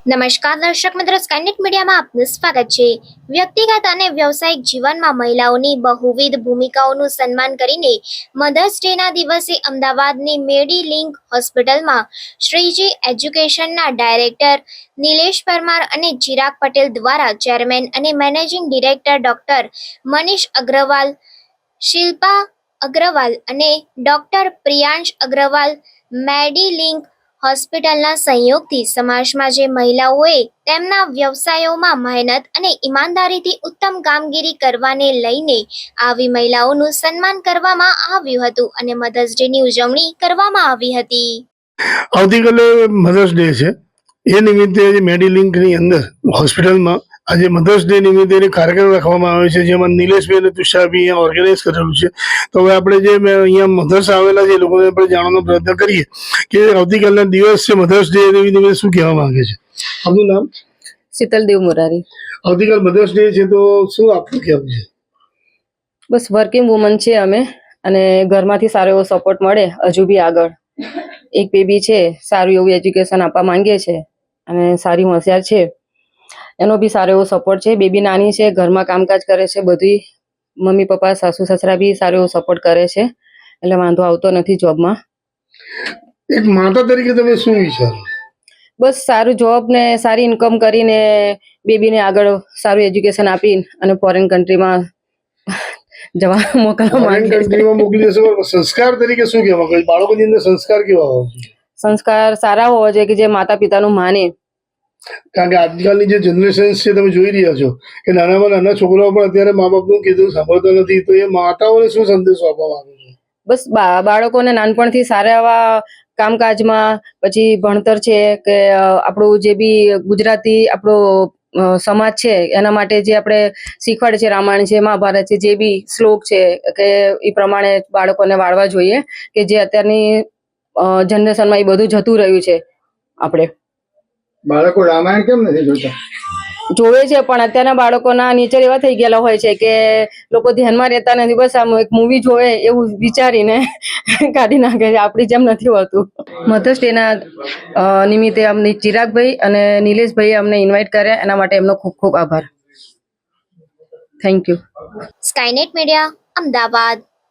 નમસ્કાર દર્શક મિત્રો સ્કાયનેટ મીડિયામાં આપનું સ્વાગત છે. વ્યક્તિગત અને વ્યવસાયિક જીવનમાં મહિલાઓની બહુવિધ ભૂમિકાઓનું સન્માન કરીને મધર્સ ડેના દિવસે અમદાવાદની મેડી લિંક હોસ્પિટલમાં શ્રીજી એજ્યુકેશનના ડાયરેક્ટર નિલેશ પરમાર અને ચિરાગ પટેલ દ્વારા ચેરમેન અને managing director doctor Manish Agarwal, Shilpa Agarwal અને doctor Priyansh Agarwal Medi Link હોસ્પિટલના સંયોગથી સમાજમાં જે મહિલાઓએ તેમના વ્યવસાયોમાં મહેનત અને ઈમાનદારીથી ઉત્તમ કામગીરી કરવાને લઈને આવી મહિલાઓનું સન્માન કરવામાં આવ્યું હતું અને મધર્સ ડેની ઉજવણી કરવામાં આવી હતી. આવતીકાલે મધર્સ ડે છે. એ નિમિત્તે મેડીલિંકની અંદર હોસ્પિટલમાં આજે મધર્સ ડે નિમિત્તે એક કાર્યક્રમ રાખવામાં આવે છે જેમાં નિલેશભાઈ અને તુષારભાઈ અહીંયા ઓર્ગેનાઇઝ કરેલું છે. તો હવે આપણે જે મેં અહીંયા મધર્સ આવેલા છે એ લોકોને આપણે જાણવાનો પ્રયત્ન કરીએ કે આવતીકાલના દિવસ છે મધર્સ ડે નિમિત્તે શું કહેવા માંગે છે? આપનું નામ? શીતલદેવ મોરારી. આવતીકાલ મધર્સ ડે છે તો શું આપનું કહેવું છે? બસ વર્કિંગ વુમન છે અમે અને ઘરમાંથી સારો એવો સપોર્ટ મળે હજુ બી આગળ. એક બેબી છે સારું એવું એજ્યુકેશન આપવા માંગીએ છે અને સારી હોશિયાર છે. એનો બી સારો એવો સપોર્ટ છે. બેબી નાની છે ઘરમાં કામકાજ કરે છે બધી મમ્મી પપ્પા સાસુ સસરા બી સારો એવો સપોર્ટ કરે છે. એટલે વાંધો આવતો નથી જોબમાં. એક માતા તરીકે તમે શું વિચારો? બસ સારું જોબ ને સારી ઇન્કમ કરીને બેબીને આગળ સારું એજ્યુકેશન આપી અને ફોરેન કન્ટ્રીમાં જવા મોકલવા માંગે. કન્ટ્રીમાં મોકલી દેશો સંસ્કાર તરીકે શું કહેવા બાળકોની અંદર સંસ્કાર કેવા હોવા સંસ્કાર સારા હોવા જોઈએ કે જે માતા પિતાનું માને. કારણ કે આજકાલની જે જનરેશન છે, તમે જોઈ રહ્યા છો કે નાનામાં નાના છોકરાઓ પણ અત્યારે મા બાપનું કીધું, સાંભળતા નથી. તો એ માતાઓને શું સંદેશો આપવા માંગો બસ બાળકોને નાનપણથી સારા એવા કામકાજમાં, પછી ભણતર છે કે આપણું જે બી ગુજરાતી આપણો સમાજ છે, એના માટે જે આપણે શીખવાડે છે, રામાયણ છે, મહાભારત છે, જે બી શ્લોક છે, કે એ પ્રમાણે બાળકોને વાળવા જોઈએ કે જે અત્યારની જનરેશનમાં એ બધું જતું રહ્યું છે, આપણે. બાળકો રામાયણ કેમ નથી જોતા? જોવે છે પણ અત્યારના બાળકોના નેચર એવા થઈ ગયેલા હોય છે કે લોકો ધ્યાનમાં રહેતા નથી. બસ આમ એક મૂવી જોવે એવું વિચારીને કાઢી નાખે છે. આપણી જેમ નથી હોતું. મધર્સ ડેના નિમિત્તે અમને ચિરાગભાઈ અને નિલેશભાઈએ અમને ઇન્વાઇટ કર્યા. એના માટે એમનો ખૂબ ખૂબ આભાર. Thank you Skynet media Ahmedabad